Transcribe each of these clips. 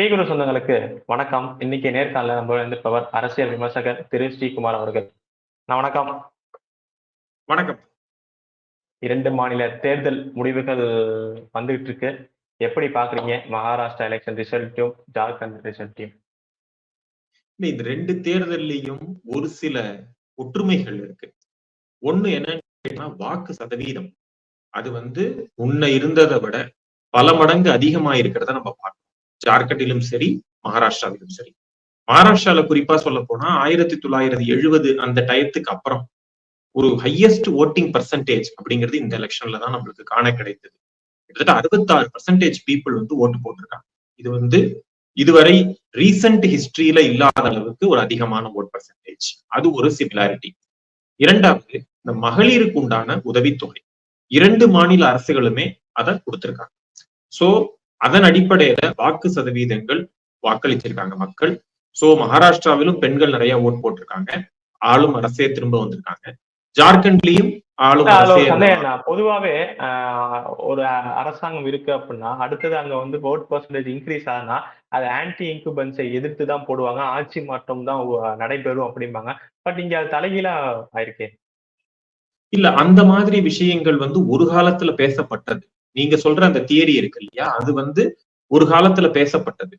பேகுரு சொந்தங்களுக்கு வணக்கம். இன்னைக்கு நேர்காணல நம்ம வந்திருப்பவர் அரசியல் விமர்சகர் திரு ஸ்ரீகுமார் அவர்கள். நான் வணக்கம். வணக்கம். இரண்டு மாநில தேர்தல் முடிவுகள் வந்துகிட்டு இருக்கு. எப்படி பாக்குறீங்க? மகாராஷ்டிரா எலெக்ஷன் ரிசல்ட்டையும் ஜார்க்கண்ட் ரிசல்ட்டையும் இந்த ரெண்டு தேர்தல்லையும் ஒரு சில ஒற்றுமைகள் இருக்கு. ஒண்ணு என்னன்னா வாக்கு சதவீதம். அது வந்து முன்ன இருந்ததை விட பல மடங்கு அதிகமா இருக்கிறத நம்ம பார்க்கணும் ஜார்க்கண்டிலும் சரி மகாராஷ்டிராவிலும் சரி. மகாராஷ்டிரால குறிப்பா சொல்ல போனா ஆயிரத்தி தொள்ளாயிரத்தி எழுபது அந்த டயத்துக்கு அப்புறம் ஒரு ஹையஸ்ட் ஓட்டிங் பர்சன்டேஜ் அப்படிங்கிறது இந்த எலெக்ஷன்ல தான் நம்மளுக்கு காண கிடைத்தது. கிட்டத்தட்ட அறுபத்தாறு பர்சன்டேஜ் பீப்புள் வந்து ஓட்டு போட்டிருக்காங்க. இது வந்து இதுவரை ரீசன்ட் ஹிஸ்டரியில இல்லாத அளவுக்கு ஒரு அதிகமான ஓட் பர்சன்டேஜ் அது ஒரு சிமிலாரிட்டி இரண்டாவது இந்த மகளிருக்கு உண்டான உதவித்தொகை. இரண்டு மாநில அரசுகளுமே அதை கொடுத்திருக்காங்க. சோ அதன் அடிப்படையில வாக்கு சதவீதங்கள் வாக்களிச்சிருக்காங்க மக்கள். சோ மகாராஷ்டிராவிலும் பெண்கள் நிறைய ஓட் போட்டிருக்காங்க. ஆளும் அரசே திரும்ப வந்திருக்காங்க. ஜார்க்கண்ட்லயும் பொதுவாவே ஒரு அரசாங்கம் இருக்கு அப்படின்னா அடுத்தது அங்க வந்து ஓட் பர்சன்டேஜ் இன்க்ரீஸ் ஆகுனா அது ஆன்டி இன்குபன்ஸை எதிர்த்து தான் போடுவாங்க. ஆட்சி மாற்றம் தான் நடைபெறும் அப்படிம்பாங்க. பட் இங்க அது தலைகீழா ஆயிருக்கே. இல்ல அந்த மாதிரி விஷயங்கள் வந்து ஒரு காலத்துல பேசப்பட்டது. நீங்க சொல்ற அந்த தியரி இருக்கு இல்லையா? அது வந்து ஒரு காலத்துல பேசப்பட்டது.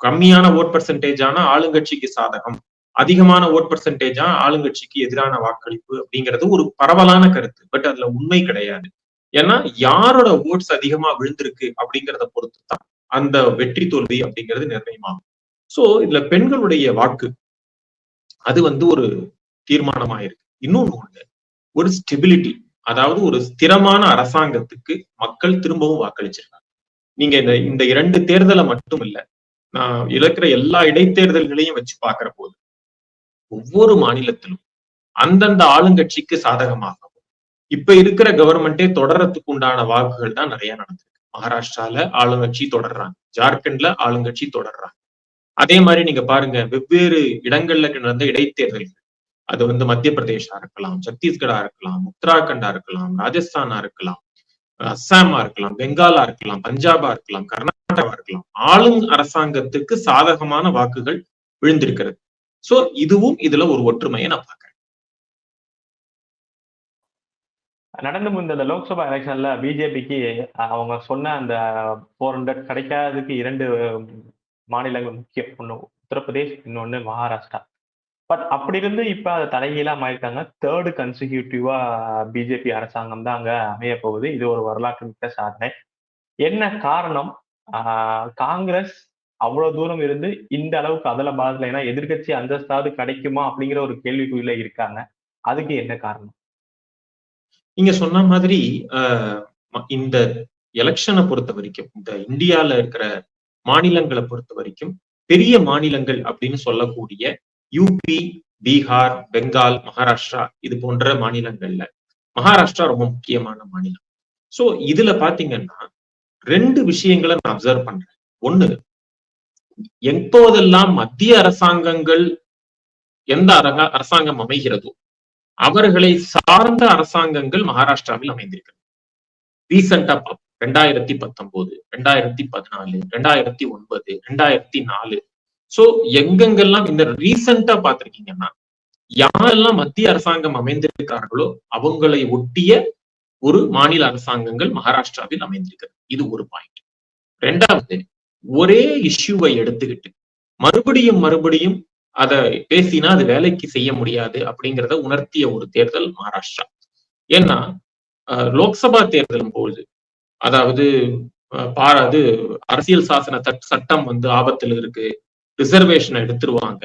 கம்மியான ஓட் பர்சன்டேஜ் ஆனா ஆளுங்கட்சிக்கு சாதகம். அதிகமான ஓட் பர்சன்டேஜா ஆளுங்கட்சிக்கு எதிரான வாக்களிப்பு அப்படிங்கிறது ஒரு பரவலான கருத்து. பட் அதுல உண்மை கிடையாது. ஏன்னா யாரோட ஓட்ஸ் அதிகமா விழுந்திருக்கு அப்படிங்கிறத பொறுத்து தான் அந்த வெற்றி தோல்வி அப்படிங்கிறது நிர்ணயமாகும். சோ இதுல பெண்களுடைய வாக்கு அது வந்து ஒரு தீர்மானமா இருக்கு இன்னொன்னு ஒண்ணு ஒரு ஸ்டெபிலிட்டி அதாவது ஒரு ஸ்திரமான அரசாங்கத்துக்கு மக்கள் திரும்பவும் வாக்களிச்சிருக்காங்க. நீங்க இந்த இந்த இரண்டு தேர்தலை மட்டும் இல்ல நான் இழக்கிற எல்லா இடைத்தேர்தல்களையும் வச்சு பாக்குற போது ஒவ்வொரு மாநிலத்திலும் அந்தந்த ஆளுங்கட்சிக்கு சாதகமாகவும் இப்ப இருக்கிற கவர்மெண்டே தொடர்றதுக்கு உண்டான வாக்குகள் தான் நிறைய நடந்திருக்கு. மகாராஷ்டிரால ஆளுங்கட்சி தொடர்றாங்க ஜார்க்கண்ட்ல ஆளுங்கட்சி தொடர்றாங்க. அதே மாதிரி நீங்க பாருங்க வெவ்வேறு இடங்கள்ல நடந்த இடைத்தேர்தல்கள் அது வந்து மத்திய பிரதேஷா இருக்கலாம் சத்தீஸ்கடா இருக்கலாம் உத்தராகண்டா இருக்கலாம் ராஜஸ்தானா இருக்கலாம் அஸ்ஸாமா இருக்கலாம் பெங்காலா இருக்கலாம் பஞ்சாபா இருக்கலாம் கர்நாடகா இருக்கலாம். ஆளும் அரசாங்கத்துக்கு சாதகமான வாக்குகள் விழுந்திருக்கிறது. சோ இதுவும் இதுல ஒரு ஒற்றுமையை நான் பாக்குறேன் நடந்து முடிந்த லோக்சபா எலெக்ஷன்ல பிஜேபிக்கு அவங்க சொன்ன அந்த போர் ஹண்ட்ரட் கிடைக்காததுக்கு இரண்டு மாநிலங்கள் முக்கியம். ஒண்ணு உத்தரப்பிரதேஷ் இன்னொன்னு மகாராஷ்டிரா. பட் அப்படி இருந்து இப்ப அதை தலைகீழா மாறிட்டாங்க. தேர்டு கன்சிக்யூட்டிவா பிஜேபி அரசாங்கம் தான் அங்க அமைய போகுது. இது ஒரு வரலாற்று மிக்க சாதனை. என்ன காரணம்? காங்கிரஸ் அவ்வளவு தூரம் இருந்து இந்த அளவுக்கு அதில் பாதல ஏன்னா எதிர்கட்சி அந்தஸ்தாவது கிடைக்குமா அப்படிங்கிற ஒரு கேள்விக்குள்ள இருக்காங்க. அதுக்கு என்ன காரணம்? நீங்க சொன்ன மாதிரி இந்த எலெக்ஷனை பொறுத்த வரைக்கும் இந்த இந்தியால இருக்கிற மாநிலங்களை பொறுத்த வரைக்கும் பெரிய மாநிலங்கள் அப்படின்னு சொல்லக்கூடிய யூபி பீகார் பெங்கால் மகாராஷ்டிரா இது போன்ற மாநிலங்கள்ல. மகாராஷ்டிரா ரொம்ப முக்கியமான மாநிலம். சோ இதுல பாத்தீங்கன்னா ரெண்டு விஷயங்களை நான் அப்சர்வ் பண்றேன். ஒண்ணு எப்போதெல்லாம் மத்திய அரசாங்கங்கள் எந்த அரங்க அரசாங்கம் அமைகிறதோ அவர்களை சார்ந்த அரசாங்கங்கள் மகாராஷ்டிராவில் அமைந்திருக்கிறது. ரீசெண்டா ரெண்டாயிரத்தி பத்தொன்பது ரெண்டாயிரத்தி பதினாலு ரெண்டாயிரத்தி ஒன்பது ரெண்டாயிரத்தி நாலு சோ எங்கெங்கெல்லாம் இந்த ரீசெண்டா பாத்திருக்கீங்கன்னா யாரெல்லாம் மத்திய அரசாங்கம் அமைந்திருக்கிறார்களோ அவங்களை ஒட்டிய ஒரு மாநில அரசாங்கங்கள் மகாராஷ்டிராவில் அமைந்திருக்கிறது. இது ஒரு பாயிண்ட் ரெண்டாவது ஒரே இஷ்யூவை எடுத்துக்கிட்டு மறுபடியும் மறுபடியும் அதை பேசினா அது வேலைக்கு செய்ய முடியாது அப்படிங்கிறத உணர்த்திய ஒரு தேர்தல் மகாராஷ்டிரா. ஏன்னா லோக்சபா தேர்தல் போது அதாவது பாராது அரசியல் சாசன சட்டம் வந்து ஆபத்தில் இருக்கு ரிசர்வேஷனை எடுத்துருவாங்க.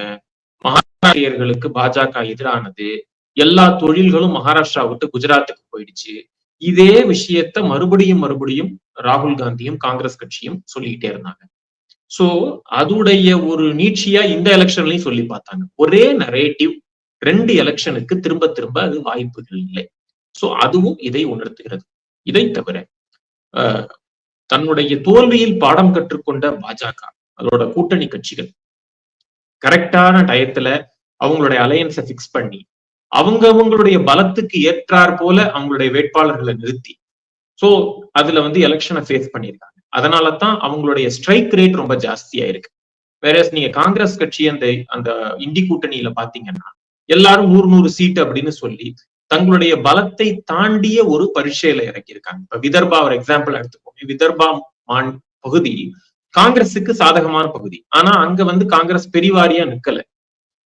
மகாராஷ்டிரியர்களுக்கு பாஜக எதிரானது. எல்லா தொழில்களும் மகாராஷ்டிரா விட்டு குஜராத்துக்கு போயிடுச்சு. இதே விஷயத்த மறுபடியும் மறுபடியும் ராகுல் காந்தியும் காங்கிரஸ் கட்சியும் சொல்லிக்கிட்டே இருந்தாங்க. சோ அதுடைய ஒரு நீட்சியா இந்த எலெக்ஷன்லயும் சொல்லி பார்த்தாங்க. ஒரே நரேட்டிவ் ரெண்டு எலெக்ஷனுக்கு திரும்ப திரும்ப அது வாய்ப்புகள் இல்லை. சோ அதுவும் இதை உணர்த்துகிறது. இதை தவிர தன்னுடைய தோல்வியில் பாடம் கற்றுக்கொண்ட பாஜக அதோட கூட்டணி கட்சிகள் கரெக்டான டயத்துல அவங்களுடைய அலையன்ஸை பிக்ஸ் பண்ணி அவங்க அவங்களுடைய பலத்துக்கு ஏற்றார் போல அவங்களுடைய வேட்பாளர்களை நிறுத்தி. சோ அதுல வந்து எலெக்ஷனை ஃபேஸ் பண்ணியிருக்காங்க. அதனால தான் அவங்களுடைய ஸ்ட்ரைக் ரேட் ரொம்ப ஜாஸ்தியா இருக்கு. வேற நீங்க காங்கிரஸ் கட்சி அந்த அந்த இந்தி கூட்டணியில பாத்தீங்கன்னா எல்லாரும் நூறு நூறு சீட் அப்படின்னு சொல்லி தங்களுடைய பலத்தை தாண்டிய ஒரு பரீட்சையில இறக்கியிருக்காங்க இப்ப விதர்பா ஒரு எக்ஸாம்பிள் எடுத்துக்கோங்க விதர்பா மான் பகுதி காங்கிரஸுக்கு சாதகமான பகுதி. ஆனா அங்க வந்து காங்கிரஸ் பெரிவாரியா நிக்கல.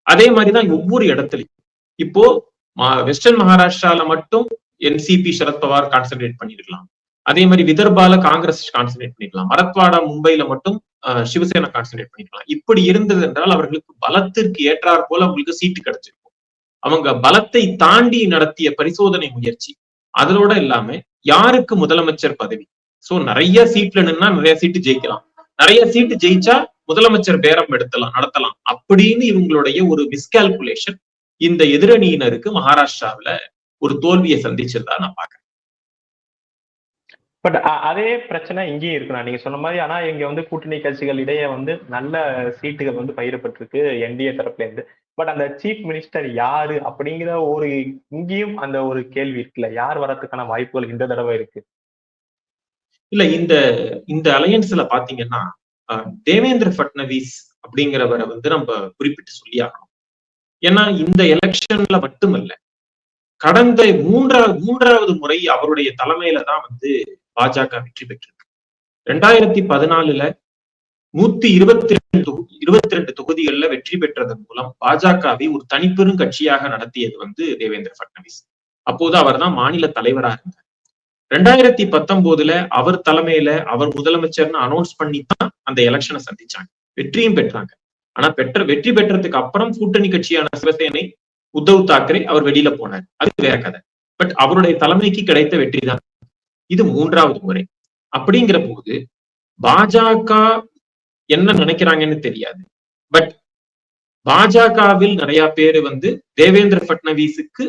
அதே மாதிரிதான் ஒவ்வொரு இடத்துலயும். இப்போ வெஸ்டர்ன் மகாராஷ்டிரால மட்டும் என்சிபி சரத்பவார் கான்சென்ட்ரேட் பண்ணிருக்கலாம். அதே மாதிரி விதர்பால காங்கிரஸ் கான்சென்ட்ரேட் பண்ணிருக்கலாம். மரத்வாடா மும்பைல மட்டும் சிவசேனா கான்சென்ட்ரேட் பண்ணிருக்கலாம். இப்படி இருந்தது என்றால் அவர்களுக்கு பலத்திற்கு ஏற்றாற் போல அவங்களுக்கு சீட்டு கிடைச்சிருக்கும். அவங்க பலத்தை தாண்டி நடத்திய பரிசோதனை முயற்சி. அதோட இல்லாம யாருக்கு முதலமைச்சர் பதவி? சோ நிறைய சீட்ல நின்னா நிறைய சீட்டு ஜெயிக்கலாம். நிறைய சீட்டு ஜெயிச்சா முதலமைச்சர் பேரம் எடுத்தலாம் நடத்தலாம். அப்படின்னு இவங்களுடைய ஒரு மிஸ்கால்குலேஷன் இந்த எதிரணியினருக்கு மகாராஷ்டிராவில ஒரு தோல்வியை சந்திச்சதா நான் பாக்குறேன் பட் அதே பிரச்சனை இங்கேயும் இருக்கலாம் நீங்க சொன்ன மாதிரி ஆனா இங்க வந்து கூட்டணி கட்சிகள் இடையே வந்து நல்ல சீட்டுகள் வந்து பயிரப்பட்டிருக்கு என்டிஏ தரப்புல இருந்து. பட் அந்த சீஃப் மினிஸ்டர் யாரு அப்படிங்கிற ஒரு இங்கேயும் அந்த ஒரு கேள்வி இருக்குல்ல. யார் வரதுக்கான வாய்ப்புகள் இந்த தடவை இருக்கு? இல்ல இந்த இந்த அலையன்ஸ்ல பாத்தீங்கன்னா தேவேந்திர பட்னவிஸ் அப்படிங்கிறவரை வந்து நம்ம குறிப்பிட்டு சொல்லி ஆகணும் ஏன்னா இந்த எலெக்ஷன்ல மட்டுமல்ல கடந்த மூன்றாவது மூன்றாவது முறை அவருடைய தலைமையில தான் வந்து பாஜக வெற்றி பெற்றிருக்கு. ரெண்டாயிரத்தி பதினாலுல நூத்தி இருபத்தி ரெண்டு இருபத்தி ரெண்டு தொகுதிகள்ல வெற்றி பெற்றதன் மூலம் பாஜகவை ஒரு தனிப்பெரும் கட்சியாக நடத்தியது வந்து தேவேந்திர பட்னவிஸ். அப்போது அவர் தான் மாநில தலைவராக இருந்தார். ரெண்டாயிரத்தி பத்தொன்பதுல அவர் தலைமையில அவர் முதலமைச்சர்னு அனௌன்ஸ் பண்ணி தான் அந்த எலெக்ஷனை சந்திச்சாங்க. வெற்றியும் பெற்றாங்க. ஆனா பெற்ற வெற்றி பெற்றதுக்கு அப்புறம் கூட்டணி கட்சியான சிவசேனை உத்தவ் தாக்கரே அவர் வெளியில போனார். அது வேற கதை. பட் அவருடைய தலைமைக்கு கிடைத்த வெற்றி தான். இது மூன்றாவது முறை. அப்படிங்கிற போது பாஜக என்ன நினைக்கிறாங்கன்னு தெரியாது. பட் பாஜகவில் நிறைய பேர் வந்து தேவேந்திர பட்னவீஸுக்கு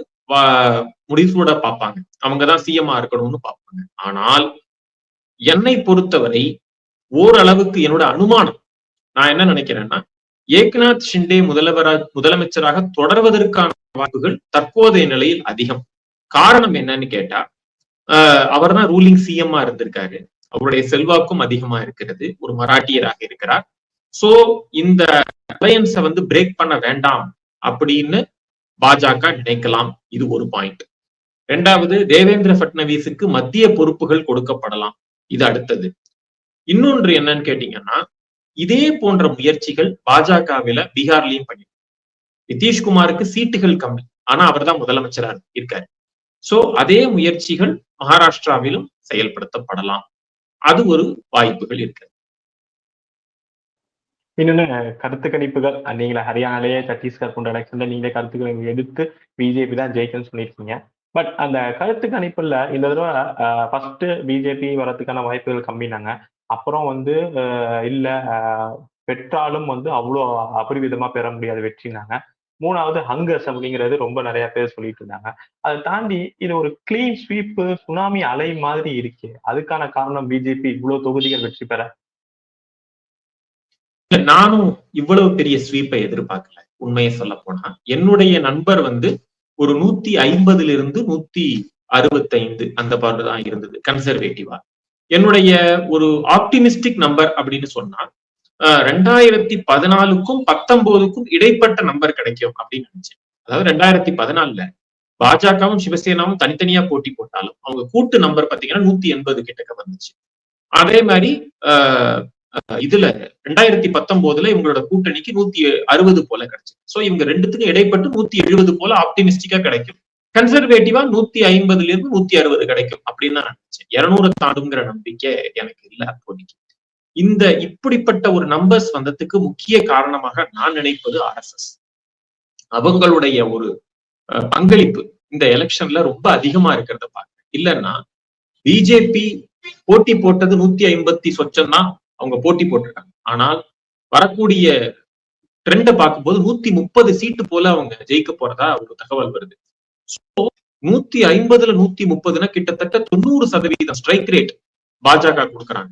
முடிசூட பார்ப்பாங்க. அவங்கதான் சிஎம்ஆ இருக்கணும்னு பார்ப்பாங்க. ஆனால் என்னை பொறுத்தவரை ஓரளவுக்கு என்னோட அனுமானம் நான் என்ன நினைக்கிறேன்னா ஏக்நாத் ஷிண்டே முதல்வரா முதலமைச்சராக தொடர்வதற்கான வாய்ப்புகள் தற்போதைய நிலையில் அதிகம். காரணம் என்னன்னு கேட்டா அவர் தான் ரூலிங் சிஎம்மா இருந்திருக்காரு. அவருடைய செல்வாக்கும் அதிகமா இருக்கிறது. ஒரு மராட்டியராக இருக்கிறார். சோ இந்த அலையன்ஸை வந்து பிரேக் பண்ண வேண்டாம் அப்படின்னு பாஜக நினைக்கலாம். இது ஒரு பாயிண்ட் ரெண்டாவது தேவேந்திர பட்னவீஸுக்கு மத்திய பொறுப்புகள் கொடுக்கப்படலாம். இது அடுத்தது. இன்னொன்று என்னன்னு கேட்டீங்கன்னா இதே போன்ற முயற்சிகள் பாஜகவில பீகார்லயும் பண்ணி நிதிஷ்குமாருக்கு சீட்டுகள் கம்மி. ஆனா அவர் தான் முதலமைச்சரா இருக்காரு. சோ அதே முயற்சிகள் மகாராஷ்டிராவிலும் செயல்படுத்தப்படலாம். அது ஒரு வாய்ப்புகள் இருக்கு. இன்னொன்னு கருத்து கணிப்புகள். நீங்களே ஹரியானாலேயே சத்தீஸ்கர் போன்ற எலெக்ஷன்ல நீங்களே கருத்துக்களை எடுத்து பிஜேபி தான் ஜெயிக்கணும்னு சொல்லியிருக்கீங்க. பட் அந்த கருத்து கணிப்புல இந்த தடவை ஃபர்ஸ்ட் பிஜேபி வரதுக்கான வாய்ப்புகள் கம்மினாங்க. அப்புறம் வந்து இல்ல பெற்றாலும் வந்து அவ்வளோ அபரிவிதமா பெற முடியாது வெற்றினாங்க. மூணாவது ஹங்கர்ஸ் அப்படிங்கிறது ரொம்ப நிறைய பேர் சொல்லிட்டு இருந்தாங்க. அதை தாண்டி இது ஒரு கிளீன் ஸ்வீப் சுனாமி அலை மாதிரி இருக்கு. அதுக்கான காரணம் பிஜேபி இவ்வளவு தொகுதிகள் வெற்றி பெற? நானும் இவ்வளவு பெரிய ஸ்வீப்பை எதிர்பார்க்கல. உண்மையை சொல்ல போனா. என்னுடைய நண்பர் வந்து ஒரு நூத்தி ஐம்பதுல இருந்து நூத்தி அறுபத்தைந்து அந்த பாட்டு தான் இருந்தது கன்சர்வேட்டிவா என்னுடைய ஒரு ஆப்டிமிஸ்டிக் நம்பர் அப்படின்னு சொன்னா ரெண்டாயிரத்தி பதினாலுக்கும் பத்தொன்பதுக்கும் இடைப்பட்ட நம்பர் கிடைக்கும் அப்படின்னு நினைச்சேன். அதாவது ரெண்டாயிரத்தி பதினாலுல பாஜகவும் சிவசேனாவும் தனித்தனியா போட்டி போட்டாலும் அவங்க கூட்டு நம்பர் பாத்தீங்கன்னா நூத்தி எண்பது கிட்டக்க வந்துச்சு. அதே மாதிரி இதுல ரெண்டாயிரத்தி பத்தொன்பதுல இவங்களோட கூட்டணிக்கு நூத்தி அறுபது போல கிடைச்சு. சோ இவங்க ரெண்டுத்துக்கும் இடைப்பட்டு நூத்தி எழுபது போல ஆப்டிமிஸ்டிக்கா கிடைக்கும். கன்சர்வேட்டிவா நூத்தி ஐம்பதுல இருந்து நூத்தி அறுபது கிடைக்கும் அப்படின்னு தான் நினைச்சேன் இருநூறு தாண்டுங்கிற நம்பிக்கை எனக்கு இல்ல அப்போதைக்கு. இந்த இப்படிப்பட்ட ஒரு நம்பர்ஸ் வந்ததுக்கு முக்கிய காரணமாக நான் நினைப்பது ஆர்எஸ்எஸ் அவங்களுடைய ஒரு பங்களிப்பு இந்த எலெக்ஷன்ல ரொம்ப அதிகமா இருக்கிறத பார்க்க. இல்லைன்னா பிஜேபி போட்டி போட்டது நூத்தி ஐம்பத்தி சொச்சம் தான் அவங்க போட்டி போட்டிருக்காங்க. ஆனால் வரக்கூடிய ட்ரெண்டை பார்க்கும்போது நூத்தி முப்பது சீட்டு போல அவங்க ஜெயிக்க போறதா ஒரு தகவல் வருது. ஸோ நூத்தி ஐம்பதுல நூத்தி முப்பதுனா கிட்டத்தட்ட தொண்ணூறு சதவீதம் ஸ்ட்ரைக் ரேட் பாஜக கொடுக்குறாங்க.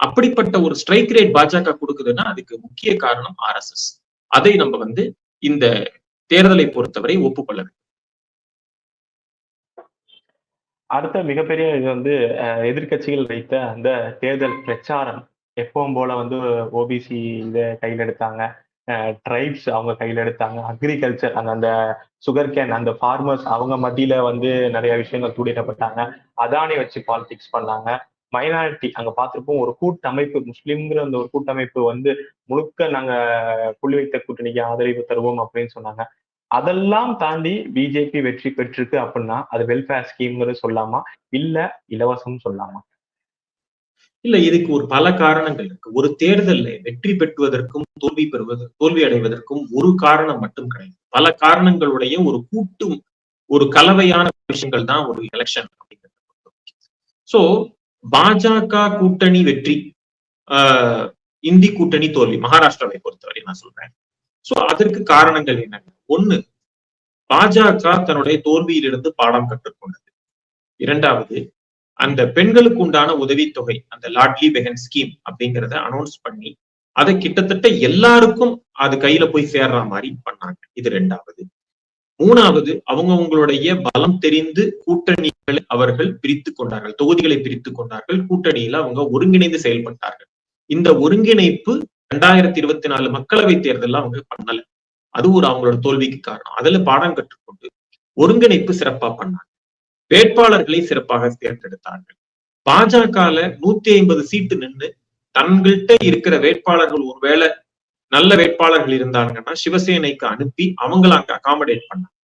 அப்படிப்பட்ட ஒரு ஸ்ட்ரைக் ரேட் பாஜக கொடுக்குதுன்னா அதுக்கு முக்கிய காரணம் ஆர் எஸ் எஸ் அதை நம்ம வந்து இந்த தேர்தலை பொறுத்தவரை ஒப்புக்கொள்ள வேண்டும். அடுத்த மிகப்பெரிய இது வந்து எதிர்கட்சிகள் வைத்த அந்த தேர்தல் பிரச்சாரம் எப்பவும் போல வந்து ஓபிசி இதை கையில் எடுத்தாங்க. ட்ரைப்ஸ் அவங்க கையில் எடுத்தாங்க. அக்ரிகல்ச்சர் அந்த அந்த சுகர் கேன் அந்த ஃபார்மர்ஸ் அவங்க மத்தியில வந்து நிறைய விஷயங்கள் தூண்டிடப்பட்டாங்க. அதானி வச்சு பாலிடிக்ஸ் பண்ணாங்க. மைனாரிட்டி அங்க பார்த்திருப்போம் ஒரு கூட்டமைப்பு முஸ்லீம்ங்கிற அந்த ஒரு கூட்டமைப்பு வந்து முழுக்க நாங்க புள்ளி வைத்த கூட்டணிக்கு ஆதரவு தருவோம் அப்படின்னு சொன்னாங்க. அதெல்லாம் தாண்டி பிஜேபி வெற்றி பெற்றிருக்கு அப்படின்னா அது வெல்ஃபேர் ஸ்கீம்ங்கிறது சொல்லாமா? இல்ல இலவசம் சொல்லாமா? இல்ல இதுக்கு ஒரு பல காரணங்கள் இருக்கு. ஒரு தேர்தல்ல வெற்றி பெற்றுவதற்கும் தோல்வி பெறுவது தோல்வி அடைவதற்கும் ஒரு காரணம் மட்டும் கிடையாது. பல காரணங்களுடைய ஒரு கூட்டும் ஒரு கலவையான விஷயங்கள் தான் ஒரு எலெக்ஷன் அப்படிங்கிறது சோ பாஜக கூட்டணி வெற்றி ஆஹ் இந்தி கூட்டணி தோல்வி மகாராஷ்டிராவை பொறுத்தவரை நான் சொல்றேன். சோ அதற்கு காரணங்கள் என்னென்ன? ஒண்ணு பாஜக தன்னுடைய தோல்வியிலிருந்து பாடம் கற்றுக்கொண்டது. இரண்டாவது அந்த பெண்களுக்கு உண்டான உதவித்தொகை அந்த லாட்லி பெகன் ஸ்கீம் அப்படிங்கிறத அனௌன்ஸ் பண்ணி அதை கிட்டத்தட்ட எல்லாருக்கும் அது கையில போய் சேர்ற மாதிரி பண்ணாங்க. இது ரெண்டாவது. மூணாவது அவங்க அவங்களுடைய பலம் தெரிந்து கூட்டணிகளை அவர்கள் பிரித்து கொண்டார்கள். தொகுதிகளை பிரித்து கொண்டார்கள். கூட்டணியில அவங்க ஒருங்கிணைந்து செயல்பட்டார்கள். இந்த ஒருங்கிணைப்பு ரெண்டாயிரத்தி இருபத்தி நாலு மக்களவை தேர்தலில் அவங்க பண்ணல. அது ஒரு அவங்களோட தோல்விக்கு காரணம். அதுல பாடம் கற்றுக்கொண்டு ஒருங்கிணைப்பு சிறப்பா பண்ணாங்க. வேட்பாளர்களை சிறப்பாக தேர்ந்தெடுத்தார்கள். பாஜகல நூத்தி ஐம்பது சீட்டு நின்று தங்கள்கிட்ட இருக்கிற வேட்பாளர்கள் ஒருவேளை நல்ல வேட்பாளர்கள் இருந்தாங்கன்னா சிவசேனைக்கு அனுப்பி அவங்கள அங்க அகாமடேட் பண்ணாங்க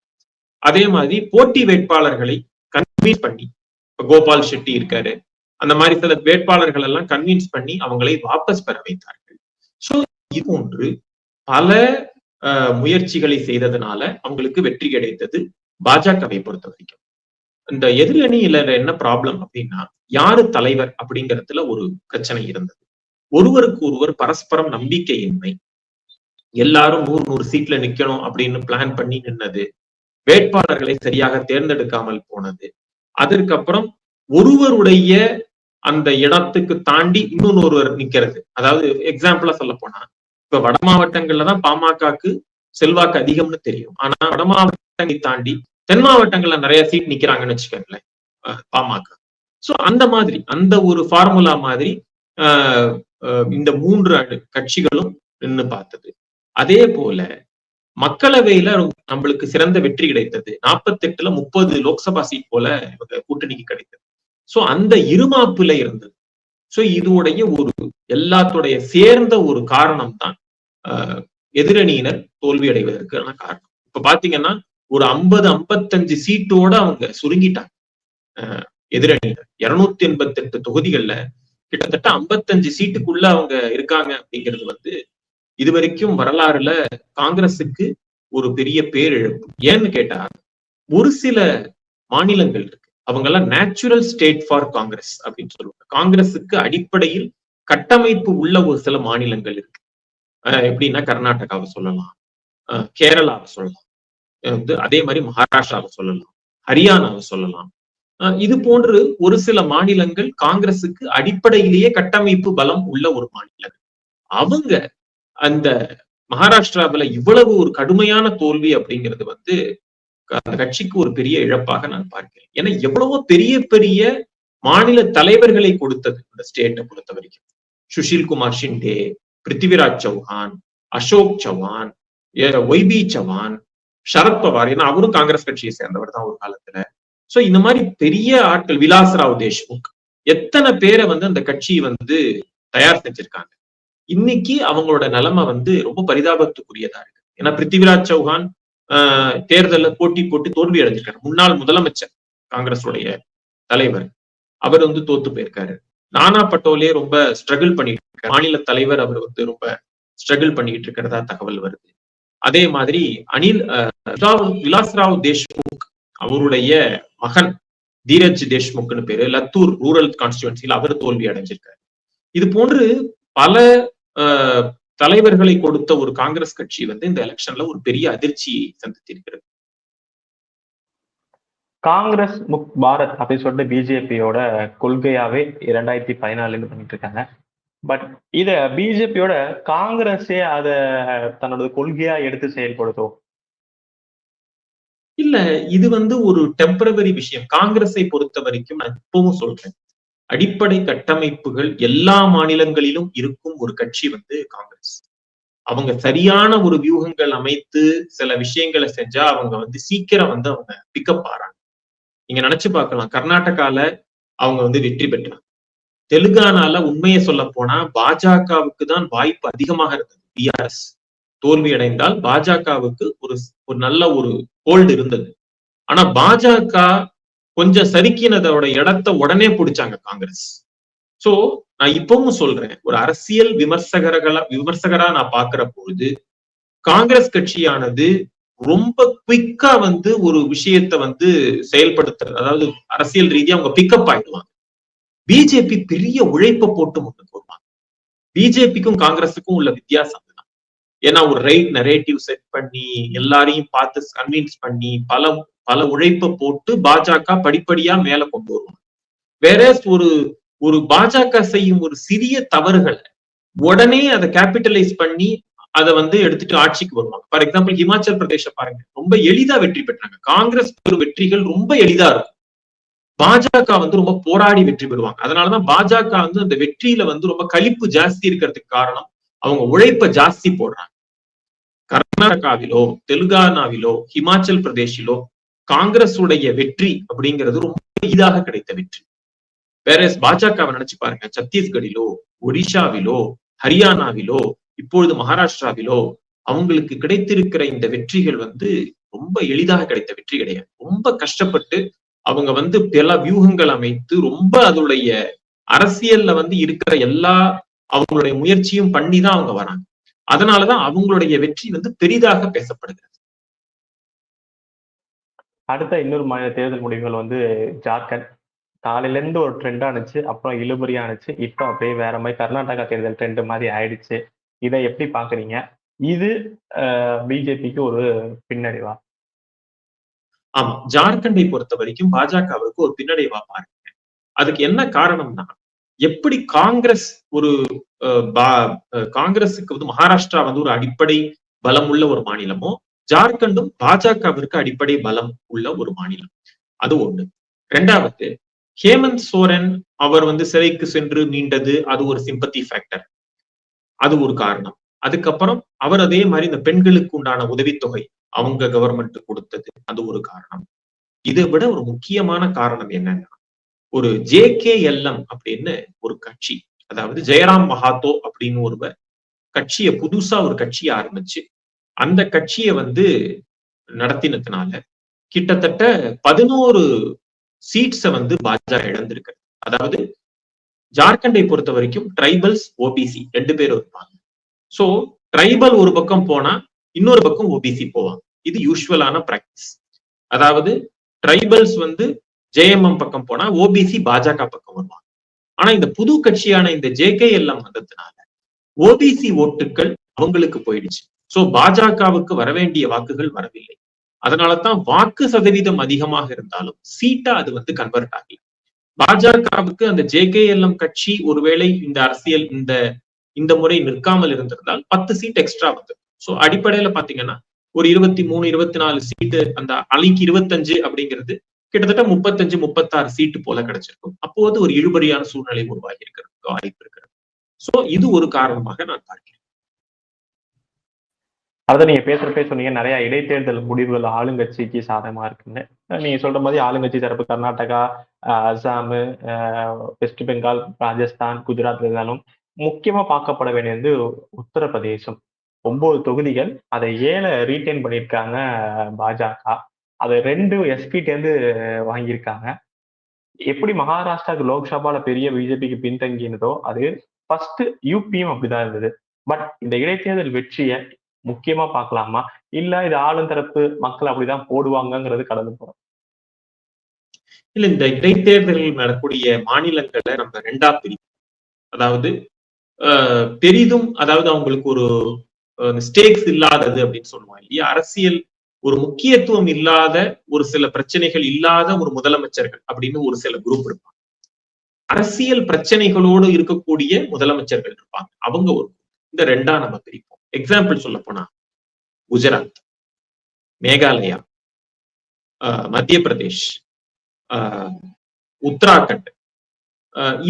அதே மாதிரி போட்டி வேட்பாளர்களை கன்வின்ஸ் பண்ணி இப்ப கோபால் ஷெட்டி இருக்காரு. அந்த மாதிரி சில வேட்பாளர்கள் எல்லாம் கன்வின்ஸ் பண்ணி அவங்களை வாபஸ் பெற வைத்தார்கள். சோ இது போன்று பல முயற்சிகளை செய்ததுனால அவங்களுக்கு வெற்றி கிடைத்தது பாஜகவை பொறுத்த வரைக்கும் இந்த எதிர் அணியில என்ன ப்ராப்ளம் அப்படின்னா யாரு தலைவர் அப்படிங்கறதுல ஒரு பிரச்சனை இருந்தது. ஒருவருக்கு ஒருவர் பரஸ்பரம் நம்பிக்கையின்மை. எல்லாரும் நூறு நூறு சீட்ல நிக்கணும் அப்படின்னு பிளான் பண்ணி நின்னது. வேட்பாளர்களை சரியாக தேர்ந்தெடுக்காமல் போனது. அதற்கப்புறம் ஒருவருடைய அந்த இடத்துக்கு தாண்டி இன்னொருவர் நிக்கிறது. அதாவது எக்ஸாம்பிளா சொல்ல போனா இப்ப வட மாவட்டங்கள்ல தான் பாமகக்கு செல்வாக்கு அதிகம்னு தெரியும். ஆனா வட மாவட்டங்களை தாண்டி தென் மாவட்டங்கள்ல நிறைய சீட் நிக்கிறாங்கன்னு வச்சுக்கோங்களேன் பாமக. சோ அந்த மாதிரி அந்த ஒரு ஃபார்முலா மாதிரி இந்த மூன்று கட்சிகளும் நின்று பார்த்தது. அதே போல மக்களவையில நம்மளுக்கு சிறந்த வெற்றி கிடைத்தது. நாற்பத்தி எட்டுல முப்பது லோக்சபா சீட் போல இவங்க கூட்டணிக்கு கிடைத்தது. சோ அந்த இருமாப்புல இருந்தது. சோ இதோடைய ஒரு எல்லாத்துடைய சேர்ந்த ஒரு காரணம் தான் எதிரணியினர் தோல்வி அடைவதற்கான காரணம். இப்ப பாத்தீங்கன்னா ஒரு ஐம்பது ஐம்பத்தஞ்சு சீட்டோட அவங்க சுருங்கிட்டாங்க. எதிரணிகள். இருநூத்தி எண்பத்தி எட்டு தொகுதிகள்ல கிட்டத்தட்ட ஐம்பத்தஞ்சு சீட்டுக்குள்ள அவங்க இருக்காங்க அப்படிங்கிறது வந்து இது வரைக்கும் வரலாறுல காங்கிரஸுக்கு ஒரு பெரிய பேரிழப்பு. ஏன்னு கேட்டா ஒரு சில மாநிலங்கள் இருக்கு. அவங்க எல்லாம் நேச்சுரல் ஸ்டேட் ஃபார் காங்கிரஸ் அப்படின்னு சொல்லுவாங்க. காங்கிரஸுக்கு அடிப்படையில் கட்டமைப்பு உள்ள ஒரு சில மாநிலங்கள் இருக்கு. எப்படின்னா கர்நாடகாவை சொல்லலாம். கேரளாவை சொல்லலாம். வந்து அதே மாதிரி மகாராஷ்டிராவை சொல்லலாம் ஹரியானாவை சொல்லலாம். இது போன்று ஒரு சில மாநிலங்கள் காங்கிரஸுக்கு அடிப்படையிலேயே கட்டமைப்பு பலம் உள்ள ஒரு மாநிலம் அவங்க அந்த மகாராஷ்டிராவில இவ்வளவு ஒரு கடுமையான தோல்வி அப்படிங்கிறது வந்து அந்த கட்சிக்கு ஒரு பெரிய இழப்பாக நான் பார்க்கிறேன். ஏன்னா எவ்வளவோ பெரிய பெரிய மாநில தலைவர்களை கொடுத்தது இந்த ஸ்டேட்டை பொறுத்த வரைக்கும். சுஷில் குமார் ஷிண்டே பிருத்திவிராஜ் சௌஹான் அசோக் சவான் ஒய்பி சவான் சரத்பவார் ஏன்னா அவரும் காங்கிரஸ் கட்சியை சேர்ந்தவர் தான் ஒரு காலத்துல. சோ இந்த மாதிரி பெரிய ஆட்கள் விலாசராவ் தேஷ்முக் எத்தனை பேரை வந்து அந்த கட்சி வந்து தயார் செஞ்சிருக்காங்க? இன்னைக்கு அவங்களோட நிலைமை வந்து ரொம்ப பரிதாபத்துக்குரியதா இருக்கு. ஏன்னா பிருத்திவிராஜ் சௌஹான் ஆஹ் போட்டி போட்டு தோல்வி அடைஞ்சிருக்காரு. முன்னாள் முதலமைச்சர் காங்கிரஸுடைய தலைவர். அவர் வந்து தோத்து போயிருக்காரு. நானா பட்டோலே ரொம்ப ஸ்ட்ரகிள் பண்ணிட்டு இருக்காரு. மாநில தலைவர் அவர் வந்து ரொம்ப ஸ்ட்ரகிள் பண்ணிட்டு இருக்கிறதா தகவல் வருது. அதே மாதிரி அனில் விலாஸ்ராவ் தேஷ்முக் அவருடைய மகன் தீரஜ் தேஷ்முக்னு பேரு லத்தூர் ரூரல் கான்ஸ்டியூன்சியில் அவர் தோல்வி அடைஞ்சிருக்காரு. இது போன்று பல தலைவர்களை கொடுத்த ஒரு காங்கிரஸ் கட்சி வந்து இந்த எலெக்ஷன்ல ஒரு பெரிய அதிர்ச்சியை சந்தித்திருக்கிறது. காங்கிரஸ் முக் பாரத் அப்படின்னு சொல்லிட்டு பிஜேபியோட கொள்கையாவே இரண்டாயிரத்தி பதினாலு பண்ணிட்டு இருக்காங்க. பட் இத பிஜேபியோட காங்கிரஸே அத தன்னோட கொள்கையா எடுத்து செயல்படுத்தும் இல்ல இது வந்து ஒரு டெம்பரவரி விஷயம். காங்கிரஸை பொறுத்த வரைக்கும் நான் இப்பவும் சொல்றேன். அடிப்படை கட்டமைப்புகள் எல்லா மாநிலங்களிலும் இருக்கும் ஒரு கட்சி வந்து காங்கிரஸ். அவங்க சரியான ஒரு வியூகங்கள் அமைத்து சில விஷயங்களை செஞ்சா அவங்க வந்து சீக்கிரம் வந்து அவங்க பிக்கப் ஆறாங்க. நீங்க நினைச்சு பார்க்கலாம். கர்நாடகால அவங்க வந்து வெற்றி பெற்றாங்க. தெலுங்கானால உண்மையை சொல்ல போனா பாஜகவுக்கு தான் வாய்ப்பு அதிகமாக இருந்தது பிஆர்எஸ் தோல்வி அடைந்தால் பாஜகவுக்கு ஒரு ஒரு நல்ல ஒரு ஹோல்டு இருந்தது. ஆனா பாஜக கொஞ்சம் சறுக்கினதோட இடத்த உடனே பிடிச்சாங்க காங்கிரஸ். சோ நான் இப்பவும் சொல்றேன் ஒரு அரசியல் விமர்சகர்களா விமர்சகரா நான் பாக்குற பொழுது காங்கிரஸ் கட்சியானது ரொம்ப குவிக்கா வந்து ஒரு விஷயத்த வந்து செயல்படுத்துறது அதாவது அரசியல் ரீதியா அவங்க பிக்கப் ஆயிடுவாங்க. பிஜேபி பெரிய உழைப்பை போட்டு முன்னுக்கு வருவாங்க பிஜேபிக்கும் காங்கிரஸுக்கும் உள்ள வித்தியாசம் தான் ஏன்னா ஒரு ரைட் நரேட்டிவ் செட் பண்ணி எல்லாரையும் பார்த்து கன்வின்ஸ் பண்ணி பல பல உழைப்பை போட்டு பாஜக படிப்படியா மேல கொண்டு வருவாங்க வேற ஒரு ஒரு பாஜக செய்யும் ஒரு சிறிய தவறுகளை உடனே அதை கேபிட்டலைஸ் பண்ணி அதை வந்து எடுத்துட்டு ஆட்சிக்கு வருவாங்க. ஃபார் எக்ஸாம்பிள் ஹிமாச்சல் பிரதேச பாருங்க. ரொம்ப எளிதா வெற்றி பெற்றாங்க. காங்கிரஸ் ஒரு வெற்றிகள் ரொம்ப எளிதா இருக்கும். பாஜக வந்து ரொம்ப போராடி வெற்றி பெறுவாங்க. அதனாலதான் பாஜக வந்து அந்த வெற்றியில வந்து ரொம்ப கழிப்பு ஜாஸ்தி இருக்கிறதுக்கு காரணம் அவங்க உழைப்ப ஜாஸ்தி போடுறாங்க. கர்நாடகாவிலோ தெலுங்கானாவிலோ ஹிமாச்சல் பிரதேஷிலோ காங்கிரஸ் உடைய வெற்றி அப்படிங்கிறது ரொம்ப எளிதாக கிடைத்த வெற்றி. வேற பாஜகவை நினைச்சு பாருங்க. சத்தீஸ்கடிலோ ஒடிஷாவிலோ ஹரியானாவிலோ இப்பொழுது மகாராஷ்டிராவிலோ அவங்களுக்கு கிடைத்திருக்கிற இந்த வெற்றிகள் வந்து ரொம்ப எளிதாக கிடைத்த வெற்றி கிடையாது. ரொம்ப கஷ்டப்பட்டு அவங்க வந்து பல வியூகங்கள் அமைத்து ரொம்ப அதோடைய அரசியல்ல வந்து இருக்கிற எல்லா அவங்களுடைய முயற்சியும் பண்ணி தான் அவங்க வராங்க. அதனாலதான் அவங்களுடைய வெற்றி வந்து பெரிதாக பேசப்படுகிறது. அடுத்த இன்னொரு மாநில தேர்தல் முடிவுகள் வந்து ஜார்க்கண்ட். காலையில இருந்து ஒரு ட்ரெண்ட் ஆனிச்சு அப்புறம் இழுபறி ஆனிச்சு இப்போ அப்படியே வேற மாதிரி கர்நாடகா தேர்தல் ட்ரெண்ட் மாதிரி ஆயிடுச்சு. இதை எப்படி பாக்குறீங்க? இது பிஜேபிக்கு ஒரு பின்னடைவா? ஆமா. ஜார்க்கண்டை பொறுத்த வரைக்கும் பாஜகவுக்கு ஒரு பின்னடைவா பாருங்க அதுக்கு என்ன காரணம்னா எப்படி காங்கிரஸ் ஒரு காங்கிரஸுக்கு வந்து மகாராஷ்டிரா வந்து ஒரு அடிப்படை பலம் உள்ள ஒரு மாநிலமோ ஜார்க்கண்டும் பாஜகவிற்கு அடிப்படை பலம் உள்ள ஒரு மாநிலம். அது ஒண்ணு. ரெண்டாவது ஹேமந்த் சோரன் அவர் வந்து சிறைக்கு சென்று நீண்டது அது ஒரு சிம்பத்தி ஃபேக்டர் அது ஒரு காரணம். அதுக்கப்புறம் அவர் அதே மாதிரி இந்த பெண்களுக்கு உண்டான உதவித்தொகை அவங்க கவர்மெண்ட் கொடுத்தது அது ஒரு காரணம். இதை விட ஒரு முக்கியமான காரணம் என்னன்னா ஒரு ஜே கே எல்எம் அப்படின்னு ஒரு கட்சி அதாவது ஜெயராம் மகாத்தோ அப்படின்னு ஒருவர் கட்சியை புதுசா ஒரு கட்சியை ஆரம்பிச்சு அந்த கட்சியை வந்து நடத்தினதுனால கிட்டத்தட்ட பதினோரு சீட்ஸை வந்து பாஜக இழந்திருக்கு. அதாவது ஜார்க்கண்டை பொறுத்த வரைக்கும் ட்ரைபல்ஸ் ஓபிசி ரெண்டு பேரும் இருப்பாங்க. சோ ட்ரைபல் ஒரு பக்கம் போனா இன்னொரு பக்கம் ஓபிசி போவாங்க இது யூஸ்வலான பிராக்டிஸ் அதாவது ட்ரைபல்ஸ் வந்து ஜேஎம்எம் பக்கம் போனா ஓபிசி பாஜக பக்கம் வருவாங்க. ஆனா இந்த புது கட்சியான இந்த ஜேகே எல்லாம் வந்ததுனால ஓபிசி ஓட்டுகள் அவங்களுக்கு போயிடுச்சு. சோ பாஜகவுக்கு வரவேண்டிய வாக்குகள் வரவில்லை. அதனாலதான் வாக்கு சதவீதம் அதிகமாக இருந்தாலும் சீட்டா அது வந்து கன்வெர்ட் ஆகல. பாஜகவுக்கு அந்த ஜேகேஎல்எம் கட்சி ஒருவேளை இந்த அரசியல் இந்த இந்த முறை நிற்காமல் இருந்திருந்தால் பத்து சீட் எக்ஸ்ட்ரா வந்து சோ அடிப்படையில பாத்தீங்கன்னா ஒரு இருபத்தி மூணு இருபத்தி நாலு சீட்டு அந்த அலைக்கு இருபத்தஞ்சு அப்படிங்கிறது கிட்டத்தட்ட முப்பத்தஞ்சு முப்பத்தாறு சீட்டு போல கிடைச்சிருக்கும். அப்போது ஒரு இழுபறியான சூழ்நிலை உருவாகி இருக்கிறதுக்கு வாய்ப்பு இருக்கிறது சோ இது ஒரு காரணமாக நான் பார்க்கிறேன். அதை நீங்க பேசுறப்பே சொன்னீங்க. நிறைய இடைத்தேர்தல் முடிவுகள் ஆளுங்கட்சிக்கு சாதகமா இருக்குன்னு. நீங்க சொல்ற மாதிரி ஆளுங்கட்சி தரப்பு கர்நாடகா அசாம் வெஸ்ட் பெங்கால் ராஜஸ்தான் குஜராத் இருந்தாலும் முக்கியமா பார்க்கப்பட வேண்டியது உத்தரப்பிரதேசம். ஒன்பது தொகுதிகள். அதை ஏழை ரீட்டைன் பண்ணியிருக்காங்க பாஜக. அதை ரெண்டு எஸ்பிட்டேருந்து வாங்கியிருக்காங்க. எப்படி மகாராஷ்டிராவுக்கு லோக்சபால பெரிய பிஜேபிக்கு பின்தங்கினதோ அது ஃபர்ஸ்ட் யூபியும் அப்படிதான் இருந்தது. பட் இந்த இடைத்தேர்தல் வெற்றியை முக்கியமா பார்க்கலாமா? இல்ல இது ஆளும் தரப்பு மக்கள் அப்படிதான் போடுவாங்கங்கிறது கடந்து போறோம். இல்ல இந்த இடைத்தேர்தலில் நடக்கூடிய மாநிலங்களை நம்ம ரெண்டா பிரிக்கும் அதாவது பெரிதும் அதாவது அவங்களுக்கு ஒரு ஸ்டேக்ஸ் இல்லாதது அப்படின்னு சொல்லுவோம் இல்லையா? அரசியல் ஒரு முக்கியத்துவம் இல்லாத ஒரு சில பிரச்சனைகள் இல்லாத ஒரு முதலமைச்சர்கள் அப்படின்னு ஒரு சில குரூப் இருப்பாங்க. அரசியல் பிரச்சனைகளோடு இருக்கக்கூடிய முதலமைச்சர்கள் இருப்பாங்க. அவங்க ஒரு இந்த ரெண்டா நம்ம பிரிப்போம். எக்ஸாம்பிள் சொல்ல போனா குஜராத் மேகாலயா மத்திய பிரதேஷ் உத்தராகண்ட்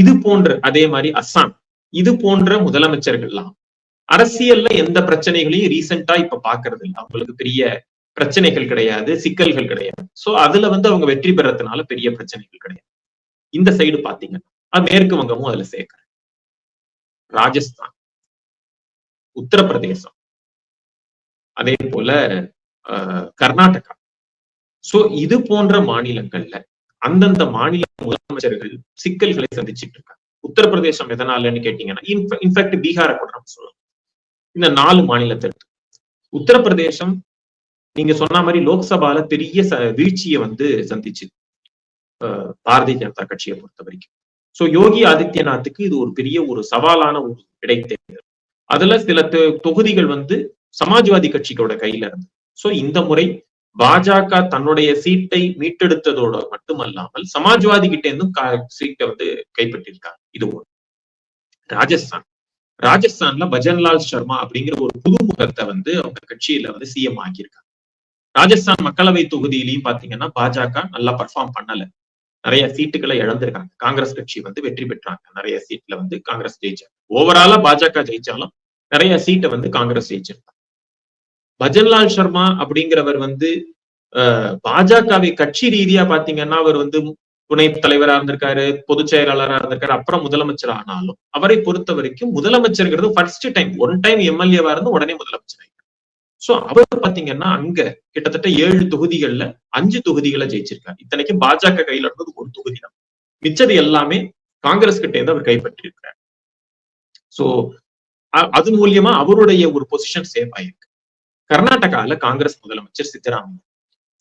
இது போன்ற அதே மாதிரி அஸ்ஸாம் இது போன்ற முதலமைச்சர்கள்லாம் அரசியல்ல எந்த பிரச்சனைகளையும் ரீசெண்டா இப்ப பாக்குறது இல்லை அவங்களுக்கு பெரிய பிரச்சனைகள் கிடையாது சிக்கல்கள் கிடையாது. சோ அதுல வந்து அவங்க வெற்றி பெறதுனால பெரிய பிரச்சனைகள் கிடையாது. இந்த சைடு பாத்தீங்கன்னா அது மேற்கு வங்கமும் அதுல சேர்க்கிறேன். ராஜஸ்தான் உத்தரப்பிரதேசம் அதே போல கர்நாடகா. சோ இது போன்ற மாநிலங்கள்ல அந்தந்த மாநில முதலமைச்சர்கள் சிக்கல்களை சந்திச்சிட்டு இருக்காங்க. உத்தரப்பிரதேசம் எதனாலன்னு கேட்டீங்கன்னா இன்ஃபேக்ட் பீகாரை கூட நம்ம சொல்லலாம். இந்த நாலு மாநிலத்திற்கு உத்தரப்பிரதேசம் நீங்க சொன்ன மாதிரி லோக்சபால பெரிய ச- வீழ்ச்சியை வந்து சந்திச்சு பாரதிய ஜனதா கட்சியை பொறுத்த வரைக்கும். சோ யோகி ஆதித்யநாத்துக்கு இது ஒரு பெரிய ஒரு சவாலான ஒரு இடைத்தேர்தல். அதுல சில தொகுதிகள் வந்து சமாஜ்வாதி கட்சிகளோட கையில இருந்து சோ இந்த முறை பாஜக தன்னுடைய சீட்டை மீட்டெடுத்ததோட மட்டுமல்லாமல் சமாஜ்வாதி கிட்ட இருந்தும் சீட்டை வந்து கைப்பற்றியிருக்காங்க இது ஒரு. ராஜஸ்தான். ராஜஸ்தான்ல பஜன்லால் சர்மா அப்படிங்கிற ஒரு புதுமுகத்தை வந்து அவங்க கட்சியில வந்து சிஎம் ஆக்கியிருக்காங்க. ராஜஸ்தான் மக்களவை தொகுதியிலையும் பாத்தீங்கன்னா பாஜக நல்லா பர்ஃபார்ம் பண்ணல. நிறைய சீட்டுகளை இழந்திருக்காங்க. காங்கிரஸ் கட்சி வந்து வெற்றி பெற்றாங்க. நிறைய சீட்ல வந்து காங்கிரஸ் ஜெயிச்சாங்க. ஓவராலா பாஜக ஜெயிச்சாலும் நிறைய சீட்டை வந்து காங்கிரஸ் ஜெயிச்சிருக்காங்க. பஜன்லால் சர்மா அப்படிங்கிறவர் வந்து பாஜகவை கட்சி ரீதியா பாத்தீங்கன்னா அவர் வந்து துணை தலைவரா இருந்திருக்காரு பொதுச் செயலாளரா இருந்திருக்காரு அப்புறம் முதலமைச்சர் ஆனாலும் அவரை பொறுத்த வரைக்கும் முதலமைச்சர்ங்கிறது ஃபர்ஸ்ட் டைம் ஒன் டைம் எம்எல்ஏவா இருந்து உடனே முதலமைச்சர் சோ அவர் பாத்தீங்கன்னா அங்க கிட்டத்தட்ட ஏழு தொகுதிகள்ல அஞ்சு தொகுதிகளை ஜெயிச்சிருக்காரு. இத்தனைக்கும் பாஜக கையில இருந்தது ஒரு தொகுதி தான். மிச்சது எல்லாமே காங்கிரஸ் கிட்டே இருந்து அவர் கைப்பற்றியிருக்காரு சோ அ- அது மூலியமா அவருடைய ஒரு பொசிஷன் சேவ் ஆயிருக்கு. கர்நாடகால காங்கிரஸ் முதலமைச்சர் சித்தராமையா.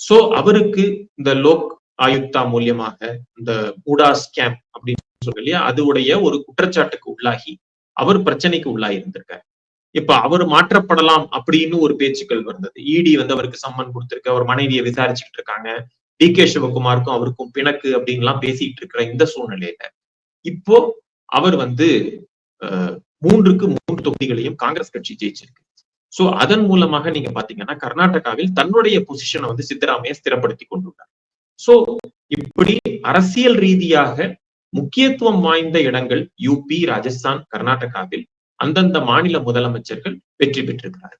சோ அவருக்கு இந்த லோக் ஆயுக்தா மூலியமாக இந்த பூடா ஸ்கேம் அப்படின்னு சொல்ல இல்லையா? அதுடைய ஒரு குற்றச்சாட்டுக்கு உள்ளாகி அவர் பிரச்சனைக்கு உள்ளாகி இருந்திருக்காரு. இப்ப அவர் மாற்றப்படலாம் அப்படின்னு ஒரு பேச்சுக்கள் வந்தது. இடி வந்து அவருக்கு சம்மன் கொடுத்திருக்கு. அவர் மனைவியை விசாரிச்சுக்கிட்டு இருக்காங்க. டி கே சிவகுமாருக்கும் அவருக்கும் பிணக்கு அப்படின்லாம் பேசிட்டு இருக்கிற இந்த சூழ்நிலையில இப்போ அவர் வந்து மூன்றுக்கு மூன்று தொகுதிகளையும் காங்கிரஸ் கட்சி ஜெயிச்சிருக்கு. சோ அதன் மூலமாக நீங்க பாத்தீங்கன்னா கர்நாடகாவில் தன்னுடைய பொசிஷனை வந்து சித்தராமையா ஸ்திரப்படுத்தி கொண்டுள்ளார். சோ இப்படி அரசியல் ரீதியாக முக்கியத்துவம் வாய்ந்த இடங்கள் யூபி ராஜஸ்தான் கர்நாடகாவில் அந்தந்த மாநில முதலமைச்சர்கள் வெற்றி பெற்றிருக்கிறார்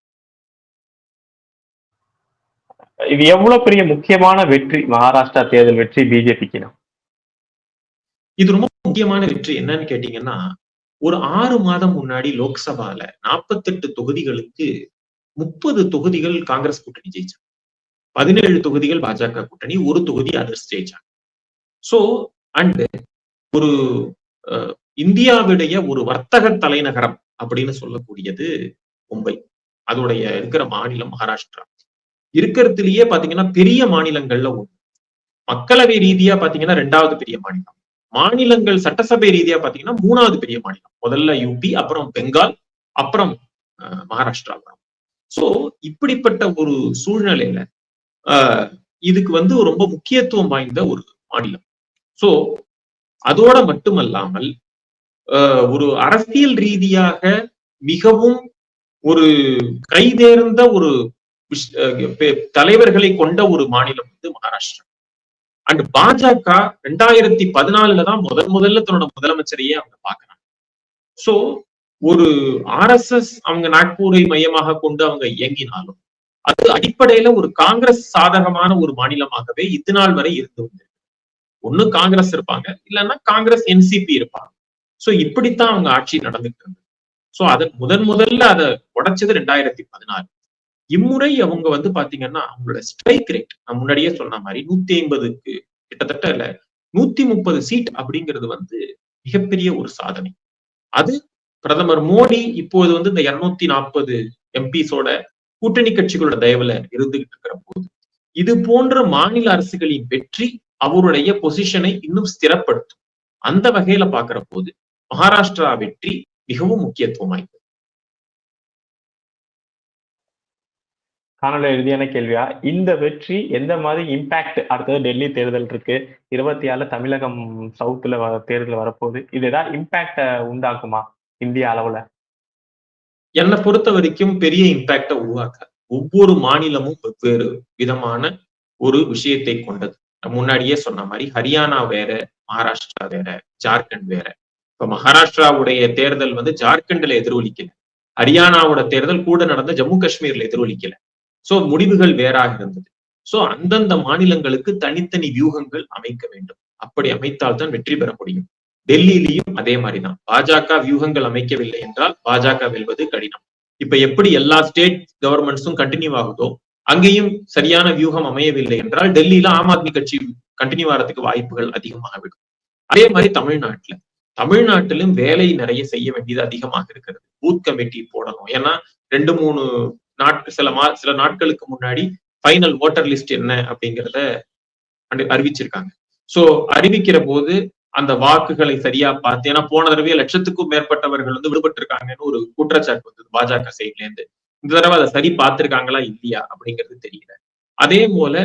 இது எவ்வளவு பெரிய முக்கியமான வெற்றி? மகாராஷ்டிரா தேர்தல் வெற்றி பிஜேபிக்கு இது ரொம்ப முக்கியமான வெற்றி என்னன்னு கேட்டீங்கன்னா ஒரு ஆறு மாதம் முன்னாடி லோக்சபால நாற்பத்தெட்டு தொகுதிகளுக்கு முப்பது தொகுதிகள் காங்கிரஸ் கூட்டணி ஜெயிச்சாங்க பதினேழு தொகுதிகள் பாஜக கூட்டணி ஒரு தொகுதி அதர் ஸ்டேஜ் சோ அண்ட் ஒரு அஹ், இந்தியாவுடைய ஒரு வர்த்தக தலைநகரம் அப்படின்னு சொல்லக்கூடியது மும்பை. அதோடைய இருக்கிற மாநிலம் மகாராஷ்டிரா. இருக்கிறதுலயே பாத்தீங்கன்னா பெரிய மாநிலங்கள்ல ஒண்ணு. மக்களவை ரீதியா பாத்தீங்கன்னா ரெண்டாவது பெரிய மாநிலம். மாநிலங்கள் சட்டசபை ரீதியா பாத்தீங்கன்னா மூணாவது பெரிய மாநிலம். முதல்ல யூபி அப்புறம் பெங்கால் அப்புறம் அஹ், மகாராஷ்டிரா வரும். சோ இப்படிப்பட்ட ஒரு சூழ்நிலையில இதுக்கு வந்து ரொம்ப முக்கியத்துவம் வாய்ந்த ஒரு மாநிலம். சோ அதோட மட்டுமல்லாமல் ஆஹ், ஒரு அரசியல் ரீதியாக மிகவும் ஒரு கைதேர்ந்த ஒரு தலைவர்களை கொண்ட ஒரு மாநிலம் வந்து மகாராஷ்டிரா. அண்ட் பாஜக ரெண்டாயிரத்தி பதினாலுல தான் முதன் முதல்ல தன்னோட முதலமைச்சரையே அவங்க பாக்குறாங்க சோ ஒரு ஆர்எஸ்எஸ் அவங்க நாக்பூரை மையமாக கொண்டு அவங்க இயங்கினாலும் அது அடிப்படையில ஒரு காங்கிரஸ் சாதகமான ஒரு மாநிலமாகவே இது நாள் வரை இருந்து வந்திருக்கு. ஒண்ணு காங்கிரஸ் இருப்பாங்க இல்லைன்னா காங்கிரஸ் என்சிபி இருப்பாங்க. சோ இப்படித்தான் அவங்க ஆட்சி நடந்துட்டு இருந்தது. சோ அதை முதன் முதல்ல அதை உடைச்சது ரெண்டாயிரத்தி பதினாறு. இம்முறை அவங்க வந்து பாத்தீங்கன்னா அவங்களோட ஸ்ட்ரைக் ரேட் நான் முன்னாடியே சொன்ன மாதிரி நூத்தி ஐம்பதுக்கு கிட்டத்தட்ட இல்ல நூத்தி முப்பது சீட் அப்படிங்கிறது வந்து மிகப்பெரிய ஒரு சாதனை. அது பிரதமர் மோடி இப்போது வந்து இந்த இருநூத்தி நாற்பது எம்பிஸோட கூட்டணி கட்சிகளோட தயவுல இருந்துகிட்டு இருக்கிற போது இது போன்ற மாநில அரசுகளின் வெற்றி அவருடைய பொசிஷனை இன்னும் ஸ்திரப்படுத்தும். அந்த வகையில பாக்குற போது மகாராஷ்டிரா வெற்றி மிகவும் முக்கியத்துவம் வாய்ந்தது காணொலி இறுதியான கேள்வியா இந்த வெற்றி எந்த மாதிரி இம்பாக்ட் அடுத்தது டெல்லி தேர்தல் இருக்கு இருபத்தி ஆறுல தமிழகம் சவுத்துல தேர்தல் வரப்போகுது இது ஏதாவது இம்பாக்ட உண்டாக்குமா இந்திய அளவுல? என்னை பொறுத்த வரைக்கும் பெரிய இம்பாக்டை உருவாக்க ஒவ்வொரு மாநிலமும் வெவ்வேறு விதமான ஒரு விஷயத்தை கொண்டது. முன்னாடியே சொன்ன மாதிரி ஹரியானா வேற மகாராஷ்டிரா வேற ஜார்க்கண்ட் வேற. இப்ப மகாராஷ்டிராவுடைய தேர்தல் வந்து ஜார்க்கண்ட்ல எதிரொலிக்கல. ஹரியானாவோட தேர்தல் கூட நடந்த ஜம்மு காஷ்மீர்ல எதிரொலிக்கல. சோ முடிவுகள் வேறாக இருந்தது. சோ அந்தந்த மாநிலங்களுக்கு தனித்தனி வியூகங்கள் அமைக்க வேண்டும். அப்படி அமைத்தால் தான் வெற்றி பெற முடியும். டெல்லியிலையும் அதே மாதிரிதான். பாஜக வியூகங்கள் அமைக்கவில்லை என்றால் பாஜக வெல்வது கடினம். இப்ப எப்படி எல்லா ஸ்டேட் கவர்மெண்ட்ஸும் கண்டினியூ ஆகுதோ அங்கேயும் சரியான வியூகம் அமையவில்லை என்றால் டெல்லியில ஆம் ஆத்மி கட்சி கண்டினியூ ஆகிறதுக்கு வாய்ப்புகள் அதிகமாக விடும். அதே மாதிரி தமிழ்நாட்டுல. தமிழ்நாட்டிலும் வேலை நிறைய செய்ய வேண்டியது அதிகமாக இருக்கிறது. பூத் கமிட்டி போடணும். ஏன்னா ரெண்டு மூணு நாட்கள் சில மா சில நாட்களுக்கு முன்னாடி ஃபைனல் ஓட்டர் லிஸ்ட் என்ன அப்படிங்கிறத அறிவிச்சிருக்காங்க. சோ அறிவிக்கிற போது அந்த வாக்குகளை சரியா பார்த்து ஏன்னா போன தடவை லட்சத்துக்கும் மேற்பட்டவர்கள் வந்து விடுபட்டு இருக்காங்கன்னு ஒரு குற்றச்சாட்டு வந்தது பாஜக சைட்ல இருந்து. இந்த தடவை அதை சரி பார்த்திருக்காங்களா இல்லையா அப்படிங்கிறது தெரியல. அதே போல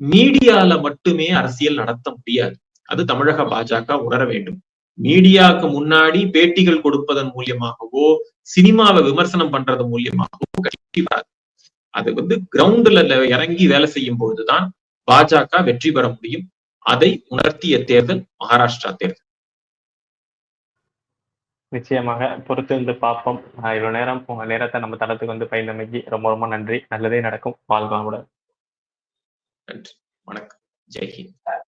மீடியால மட்டுமே அரசியல் நடத்த முடியாது. அது தமிழக பாஜக உணர வேண்டும். மீடியாவுக்கு முன்னாடி பேட்டிகள் கொடுப்பதன் மூலியமாகவோ சினிமாவை விமர்சனம் பண்றது மூலியமாகவோ கட்சி வராது. அது வந்து கிரவுண்ட்ல இறங்கி வேலை செய்யும் பொழுதுதான் பாஜக வெற்றி பெற முடியும். அதை உணர்த்திய தேர்தல் மகாராஷ்டிரா தேர்தல். நிச்சயமாக பொறுத்திருந்து பார்ப்போம். இவ்வளவு நேரம் உங்க நேரத்தை நம்ம தளத்துக்கு வந்து பயந்தமைக்கு ரொம்ப ரொம்ப நன்றி. நல்லதே நடக்கும். வாழ்வாமுடன் நன்றி. வணக்கம். ஜெய்ஹிந்த்